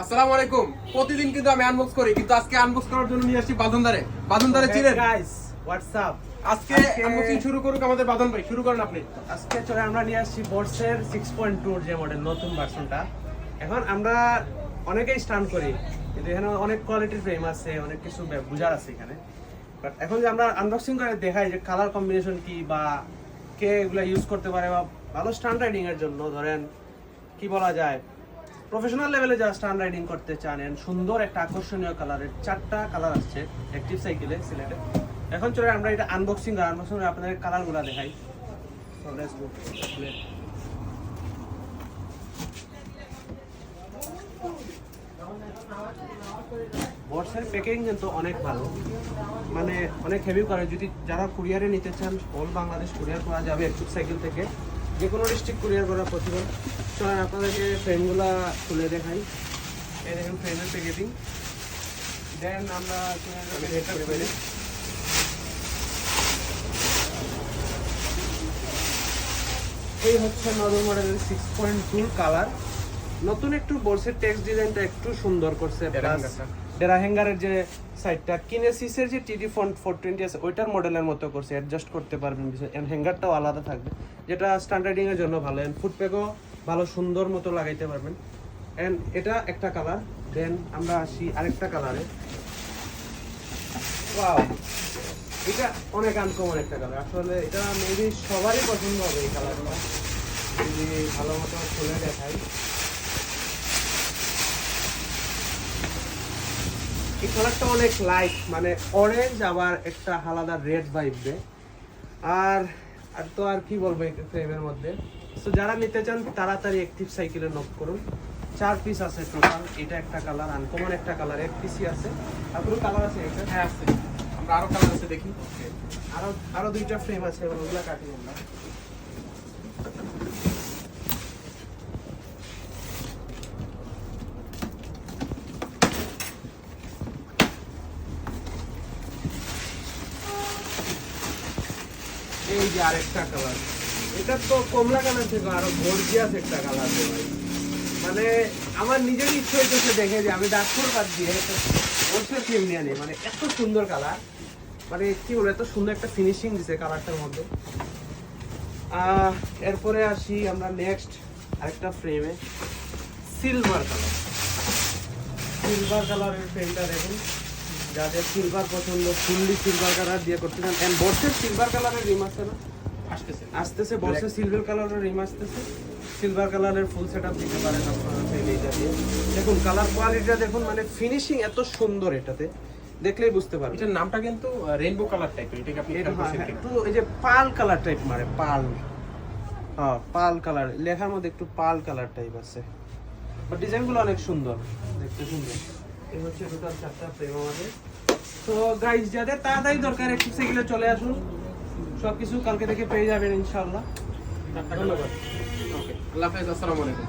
আসসালামু আলাইকুম। প্রতিদিন কিন্তু আমি আনবক্স করি কিন্তু আজকে আনবক্স করার জন্য নিয়ে আসছি বাঁধনদারে বাঁধনদারে চিনেন গাইস হোয়াটসঅ্যাপ আজকে আনবক্সিং শুরু করুক আমাদের বাঁধন ভাই শুরু করেন আপনি। আজকে চলে আমরা নিয়ে আসছি বর্ষের সিক্স পয়েন্ট টুর যে মডেল নতুন ভার্সনটা এখন আমরা অনেকেই স্টান করি কিন্তু এখানে অনেক কোয়ালিটির ফ্রেম আছে অনেক কিছু বুঝার আছে এখানে। বাট এখন যে আমরা আনবক্সিং করে দেখাই যে কালার কম্বিনেশন কি বা কে এগুলো ইউজ করতে পারে বা ভালো স্টান রাইডিং এর জন্য ধরেন কি বলা যায় প্রফেশনাল লেভেলে যারা স্টান রাইডিং করতে চান, and সুন্দর একটা আকর্ষণীয় কালারের চারটা কালার আসছে অ্যাক্টিভ সাইকেলে সিলেটে এখন চলে আমরা এটা আনবক্সিং আর আনবক্সিং আপনাদের কালারগুলো দেখাই. বর্ষের প্যাকিং কিন্তু অনেক ভালো। মানে অনেক হেভি করে যদি যারা কুরিয়ারে নিতে চান অল বাংলাদেশ কুরিয়ার করা যাবে একটু সাইকেল থেকে। যে কোনো ডিস্ট্রিক্ট কুরিয়ার করা পসিবল চলেন আপনাদেরকে ফ্রেমগুলো খুলে দেখাই। এই দেখেন ফ্রেমের প্যাকেটিং দেন আমরা হেডটা খুলে এই হচ্ছে নতুন মডেলের সিক্স পয়েন্ট টু কালার নতুন একটু বর্ষের টেক্সট ডিজাইনটা একটু সুন্দর করছে প্লাস। ডেরা হ্যাঙ্গারের যে সাইডটা কিনেসিসের যে টিডি ফন্ট ফোর টোয়েন্টি আছে, ওইটার মডেলের মতো করছে অ্যাডজাস্ট করতে পারবেন এন্ড হ্যাঙ্গারটাও আলাদা থাকবে। যেটা স্ট্যান্ডার্ডিং এর জন্য ভালো। অ্যান্ড ফুটপ্যাকও ভালো, সুন্দর মতো লাগাইতে পারবেন। অ্যান্ড এটা একটা কালার দেন আমরা আসি আরেকটা কালারে এটা অনেক আনকমন একটা কালার আসলে এটা মেবি সবারই পছন্দ হবে এই কালারটা যদি ভালো মতো খুলে দেখাই। এই কালারটা অনেক লাইট মানে অরেঞ্জ আবার একটা আলাদা রেড ভাইব দেয়। আর আর তো আর কি বলব এই ফ্রেমের মধ্যে? তো যারা নিতে চান তাড়াতাড়ি অ্যাক্টিভ সাইকেলে নক করুন। চার পিস আছে টোটাল এটা একটা কালার আনকমন একটা কালার এক পিসই আছে। আর কোনো কালার আছে এটা? হ্যাঁ আছে। আমরা আরও কালার আছে দেখি। আরও আরও দুইটা ফ্রেম আছে ওগুলা কাটি আমরা এই যে আরেকটা কালার এটা তো কমলা কালার থেকে আরও গর্জিয়াস একটা কালার ভাই। মানে আমার নিজেরই ইচ্ছে হইতেছে দেখে যে আমি ডাক্তার বাদ দিয়ে বলছে ফিল্ম নিয়ে নিই মানে এত সুন্দর কালার মানে কি বলে এত সুন্দর একটা ফিনিশিং দিছে কালারটার মধ্যে। এরপরে আসি আমরা নেক্সট আরেকটা ফ্রেমে সিলভার কালার সিলভার কালারের ফ্রেমটা দেখুন। যাদের সিলভার পছন্দ ফুললি সিলভার কালার দিয়ে করতে চান। এন্ড বর্ষের সিলভার কালারের রিম আসছে না? আসতেছে। আসতেছে বর্ষের সিলভার কালারের রিম আসতেছে। সিলভার কালারের ফুল সেট আপ দিতে পারেন আপনারা চাইলে এটা দিয়ে। দেখুন কালার কোয়ালিটিটা দেখুন মানে ফিনিশিং এত সুন্দর এটাতে। দেখলেই বুঝতে পারবেন। এটার নামটা কিন্তু রেইনবো কালার টাইপের এটাকে আপনি হ্যাঁ? একটু এই যে পাল কালার টাইপ মারে পাল। হ্যাঁ পাল কালার লেখার মধ্যে একটু পাল কালার টাইপ আছে। বাট ডিজাইনগুলো অনেক সুন্দর। দেখতে সুন্দর। এই হচ্ছে চারটা গাইজ তাড়াতাড়ি দরকার, একটু সেগুলো চলে আসুন। সব কিছু কালকে থেকে পেয়ে যাবেন ইনশাল্লাহ ধন্যবাদ। ওকে, আল্লাহ হাফেজ, আসসালামু আলাইকুম।